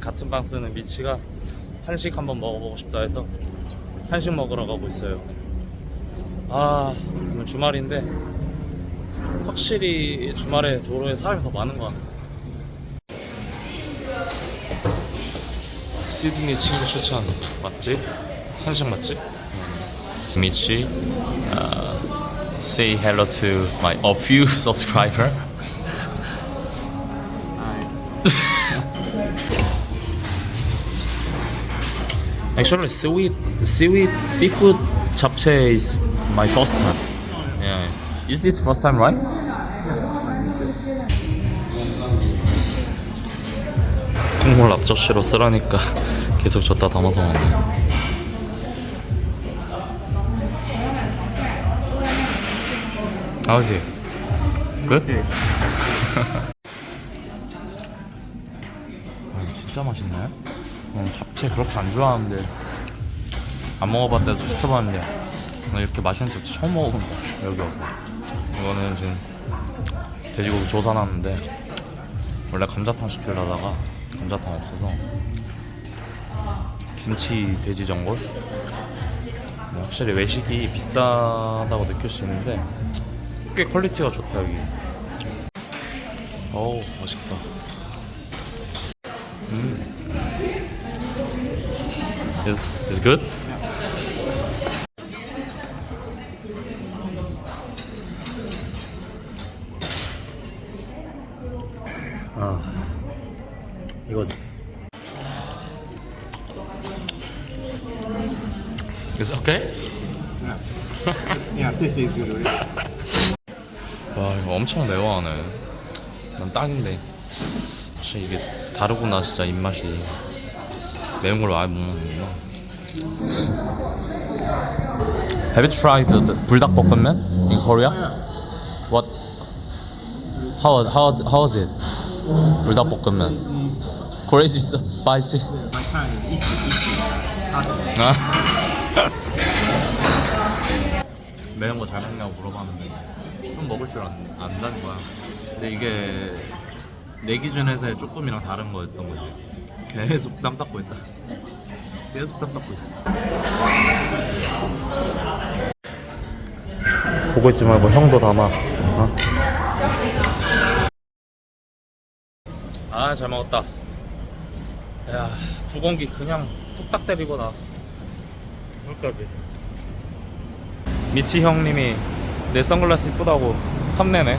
같은 방 쓰는 미치가 한식 한번 먹어보고 싶다 해서 한식 먹으러 가고 있어요. 아 오늘 주말인데 확실히 주말에 도로에 사람이 더 많은 것 같아. 시드니 친구 추천 맛집 한식 맛집 미치 uh, say hello to my a few subscriber. Actually, seaweed, seaweed, seafood japchae is my first time. Yeah, is this first time, right? 콩물 앞접시로 쓰라니까 계속 줬다 담아서 먹네. How's it? Good? 아, 진짜 맛있네. 어, 잡채 그렇게 안 좋아하는데. 안 먹어봤다해서 시켜봤는데. 오늘 이렇게 맛있는 잡채 처음 먹어본다 여기 와서. 이거는 지금 돼지고기 조사놨는데 원래 감자탕 시키려다가 감자탕 없어서 김치 돼지 전골? 네, 확실히 외식이 비싸다고 느낄 수 있는데 꽤 퀄리티가 좋다 여기. 어우 맛있다. 음 Is, is good? 아 이거지 Is okay? Yeah, this is good. 와 이거 엄청 매워하네 난 딱인데 진짜 이게 다르구나 진짜 입맛이 매운 걸 아예 못 먹는구나 Have you tried the, 불닭볶음면 in Korea? What? How how how was it? 불닭볶음면 spicy time, eat, eat. 아. 매운 거 잘 먹냐고 물어봤는데 좀 먹을 줄 안, 안다는 거야 근데 이게 내 기준에서의 조금이랑 다른 거였던 거지 계속 땀 닦고 있다 계속 땀 닦고 있어. 보고 있지 말고 형도 담아. 어? 아 잘 먹었다. 야 두 공기 그냥 뚝딱 때리고 나. 여기까지. 미치 형님이 내 선글라스 이쁘다고 탐내네.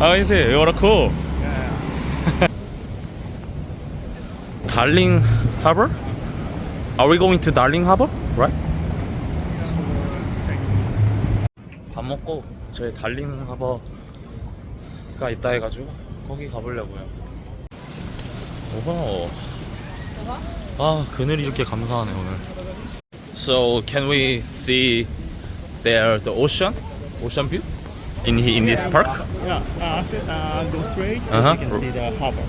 아 인세 you're cool Darling Harbor? Are we going to Darling Harbor? Right? 밥 먹고 저희 달링 하버가 있다 해가지고 거기 가보려고요 오호 아 그늘이 이렇게 감사하네 오늘 So can we see there the ocean? Ocean view? In in this park? Yeah, uh, after, uh, go straight, Uh-huh. you can see the harbor.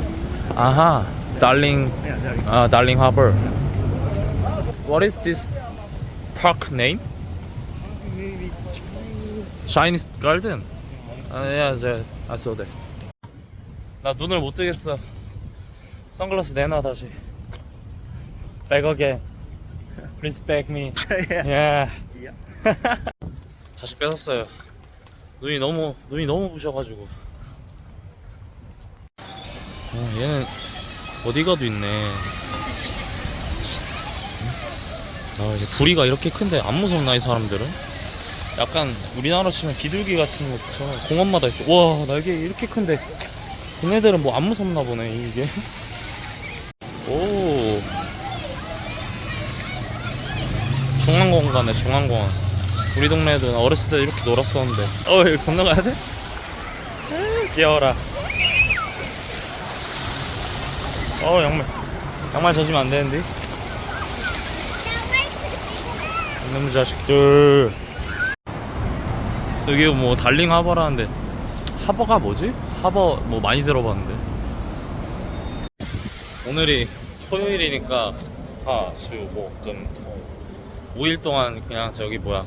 Aha, Darling Yeah, there you go. uh, Darling Harbor. What is this park name? Chinese Garden. 아, yeah, yeah, I saw that. 나 눈을 못 뜨겠어. 선글라스 내놔 다시. Back again. Please back me. yeah. Yeah. 다시 뺏었어요. 눈이 너무 눈이 너무 부셔가지고. 어, 얘는 어디 가도 있네. 아 이제 부리가 이렇게 큰데 안 무섭나 이 사람들은? 약간 우리나라 치면 비둘기 같은 것처럼 공원마다 있어. 와 날개 이렇게 큰데 얘네들은 뭐 안 무섭나 보네 이게. 오. 중앙공원 가네 중앙공원. 우리 동네에도 어렸을 때 이렇게 놀았었는데. 어 여기 건너가야 돼? 아, 귀여워라. 어 양말 양말 젖으면 안 되는데. 이놈 자식들. 여기 뭐 달링 하버라는데 하버가 뭐지? 하버 뭐 많이 들어봤는데. 오늘이 토요일이니까 화, 수, 목, 금, 토. 5일 동안 그냥 저기 뭐야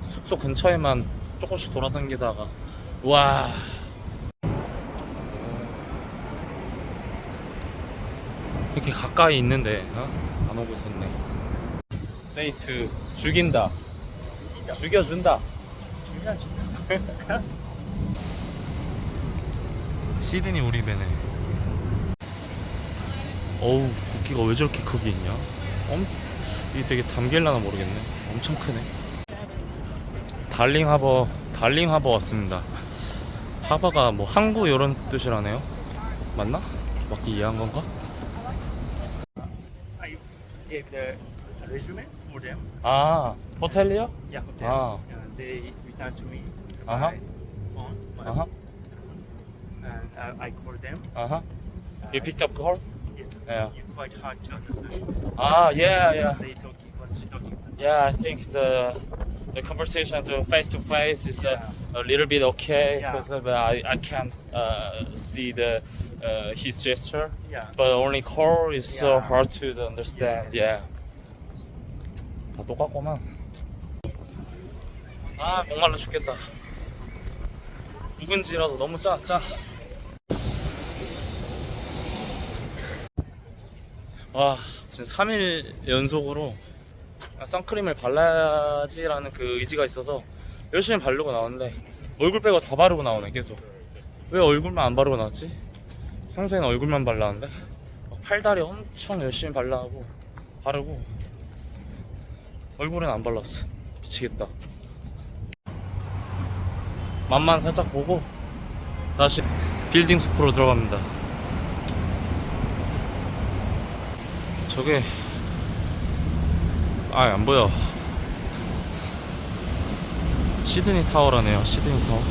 숙소 근처에만 조금씩 돌아다니다가 와 이렇게 가까이 있는데 어? 안 오고 있었네. 세이트 죽인다. 죽여준다. 시드니 우리 배네. 어우 국기가 왜 저렇게 크게 있냐? 엄 이게 되게 담길라나 모르겠네. 엄청 크네. 달링 하버 달링 하버 왔습니다. 하버가 뭐 항구 이런 뜻이라네요. 맞나? 맞게 이해한 건가? I gave the resume for them. Ah, hotel here? Yeah, hotel. Ah. Uh, they return to me by Uh-huh. phone, my Uh-huh. and uh, I call them. Uh-huh. Uh huh. Uh, You picked up her? It's Yeah. quite hard to understand. Ah, yeah, yeah. They talking, what's she talking about? Yeah, I think the the conversation to face to face is uh, a, little bit okay, Yeah. because, uh, but I, I can't uh, see the uh, his gesture. Yeah. But only call is so hard to understand. Yeah. 다 똑같구만. 아 목말라 죽겠다. 묵은지라서 너무 짜 짜. 와 지금 3일 연속으로 아, 선크림을 발라야지라는 그 의지가 있어서 열심히 바르고 나왔는데 얼굴 빼고 다 바르고 나오네 계속 왜 얼굴만 안 바르고 나왔지? 평소에는 얼굴만 발랐는데 막 팔다리 엄청 열심히 발라하고 바르고 얼굴엔 안 발랐어 미치겠다 맛만 살짝 보고 다시 빌딩 숲으로 들어갑니다 저게 아, 안 보여. 시드니 타워라네요. 시드니 타워.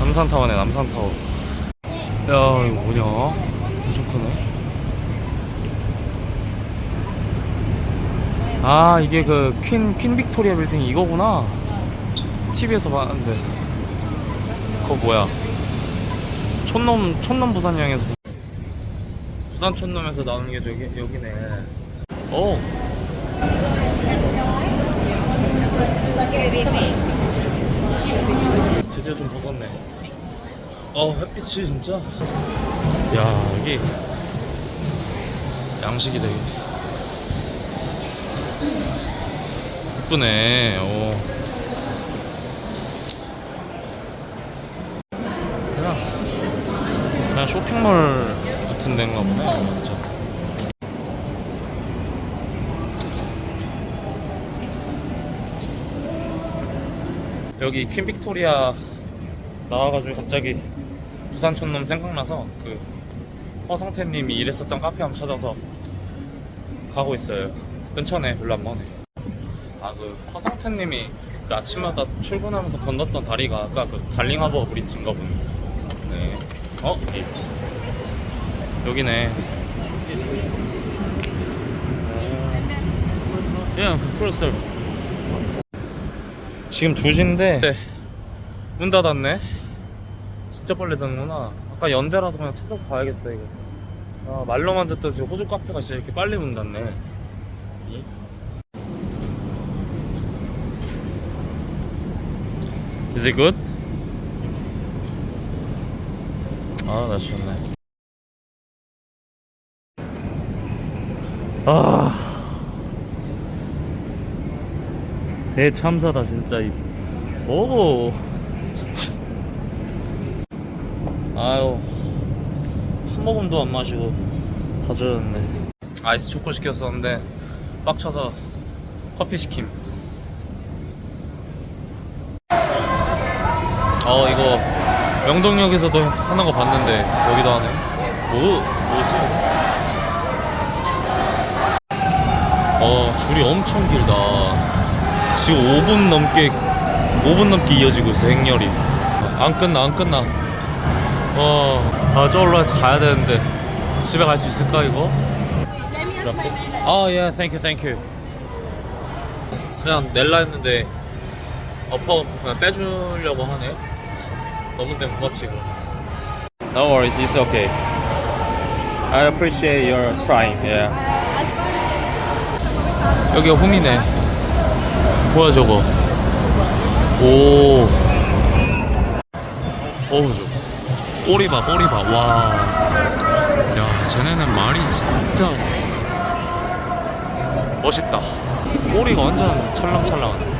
남산 타워네, 남산 타워. 야, 이거 뭐냐? 엄청 크네. 아, 이게 그 퀸, 퀸 빅토리아 빌딩 이거구나. TV에서 봤는데. 그거 뭐야? 촌놈, 촌놈 부산역에서. 부산 촌놈에서 나오는 게 저기, 여기네. 오. 드디어 좀 벗었네. 어 햇빛이 진짜. 야 여기 양식이다 여기. 이쁘네. 오. 그냥 그냥 쇼핑몰 같은 데인가 보네. 진짜. 여기 퀸 빅토리아 나와가지고 갑자기 부산 촌놈 생각나서 그 허성태님이 일했었던 카페 한번 찾아서 가고 있어요. 근처네, 별로 안 머네. 아, 그 허성태님이 그 아침마다 출근하면서 건넜던 다리가 아까 그 달링하버 브릿지인가 보네. 네. 어? 예. 여기네. 야, 그 크로스터. 지금 2시인데 네. 문 닫았네 진짜 빨리 닫는구나 아까 연대라도 그냥 찾아서 가야겠다 이거 아, 말로만 듣던 호주 카페가 진짜 이렇게 빨리 문 닫네 이? Is it good? 아 날씨 좋네. 아. 대참사다 진짜. 이. 오 진짜. 아유. 한 모금도 안 마시고 다 젖었네. 아이스 초코 시켰었는데 빡쳐서 커피 시킴. 어 이거 명동역에서도 하는 거 봤는데 여기도 하네. 뭐 뭐지? 어 줄이 엄청 길다. 지금 5분 넘게 5분 넘게 이어지고 있어 행렬이. 안 끝나 안 끝나. 와아 저기로 해서 가야 되는데. 집에 갈 수 있을까 이거? Manager. 아 예, 땡큐 땡큐 그냥 낼라 했는데 어퍼 그냥 빼주려고 하네. 너무 때 고맙지 그럼. No worries, it's okay. I appreciate your trying, yeah. 여기가 홈이네. 뭐야 저거? 오. 어우 저 꼬리 봐 꼬리 봐 와. 야, 쟤네는 말이 진짜 멋있다. 꼬리가 완전 찰랑찰랑하네.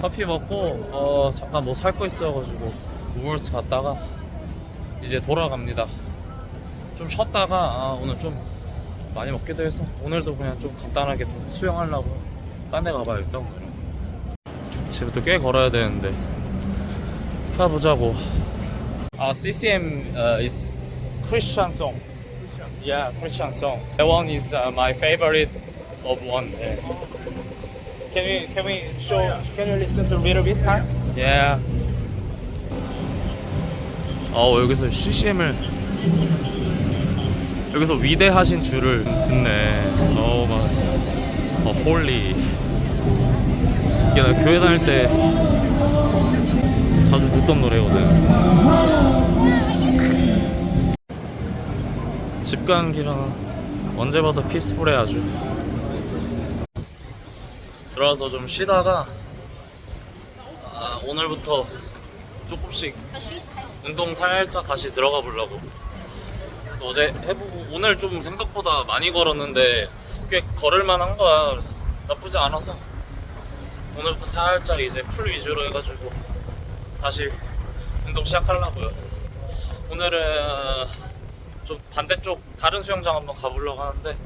커피 먹고 어 잠깐 뭐 살 거 있어가지고 우월스 갔다가 이제 돌아갑니다. 좀 쉬었다가 아, 오늘 좀 많이 먹기도 해서 오늘도 그냥 좀 간단하게 좀 수영하려고 딴 데 가봐야겠다. 집부터 꽤 걸어야 되는데 가보자고. 아 CCM uh, is Christian song. Yeah, Christian song. That one is uh, my favorite of one. Yeah. Can we can we show? Can you listen to a little bit? Huh? Yeah. 어 여기서 CCM을 여기서 위대하신 줄을 듣네. 어 막. 어 홀리. 이게 나 교회 다닐 때 자주 듣던 노래거든. 집 가는 길은 언제 봐도 피스풀해 아주. 들어와서 좀 쉬다가 아, 오늘부터 조금씩 운동 살짝 다시 들어가 보려고. 어제 해보고 오늘 좀 생각보다 많이 걸었는데 꽤 걸을만 한 거야. 그래서 나쁘지 않아서 오늘부터 살짝 이제 풀 위주로 해가지고 다시 운동 시작하려고요. 오늘은 좀 반대쪽 다른 수영장 한번 가보려고 하는데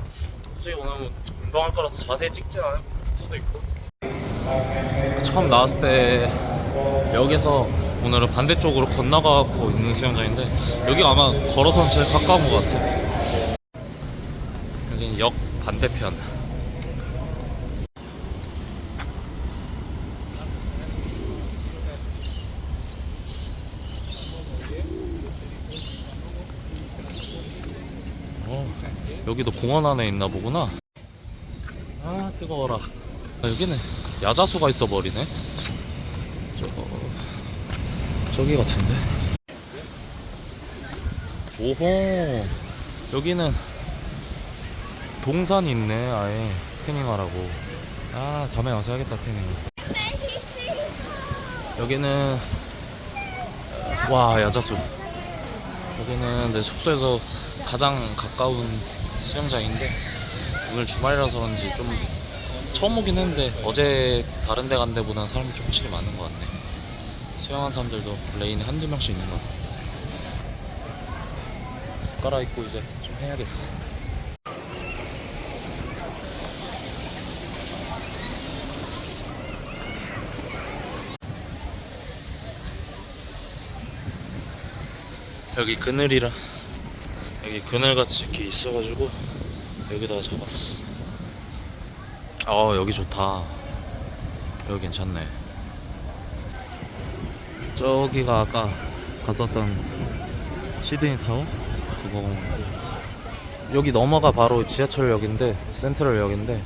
솔직히 오늘 뭐 운동할 거라서 자세히 찍진 않을 수도 있고. 처음 나왔을 때 여기서 오늘은 반대쪽으로 건너가고 있는 수영장인데 여기가 아마 걸어서는 제일 가까운 것 같아 여기는 역 반대편 여기도 공원 안에 있나 보구나. 아 뜨거워라. 아, 여기는 야자수가 있어 버리네. 저 저기 같은데. 오호 여기는 동산이 있네 아예 태닝하라고. 아 다음에 와서 해야겠다 태닝. 여기는 와 야자수. 여기는 내 숙소에서 가장 가까운 수영장인데 오늘 주말이라서 그런지 좀 처음 오긴 했는데 어제 다른 데 간 데보다는 사람이 좀 확실히 많은 것 같네. 수영한 사람들도 레인에 한두 명씩 있는 것 같아. 옷 갈아입고 이제 좀 해야겠어. 여기 그늘이라 여기 그늘같이 이렇게 있어가지고 여기다가 잡았어. 어 여기 좋다. 여기 괜찮네. 저기가 아까 갔었던 시드니 타워? 그거 여기 넘어가 바로 지하철역인데 센트럴역인데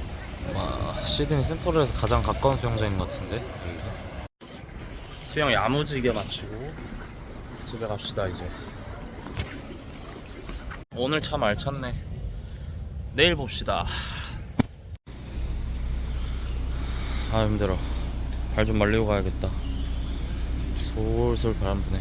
와, 시드니 센트럴에서 가장 가까운 수영장인 것 같은데 수영 야무지게 마치고 집에 갑시다 이제 오늘 참 알찼네. 내일 봅시다. 아 힘들어. 발 좀 말리고 가야겠다. 솔솔 바람 부네.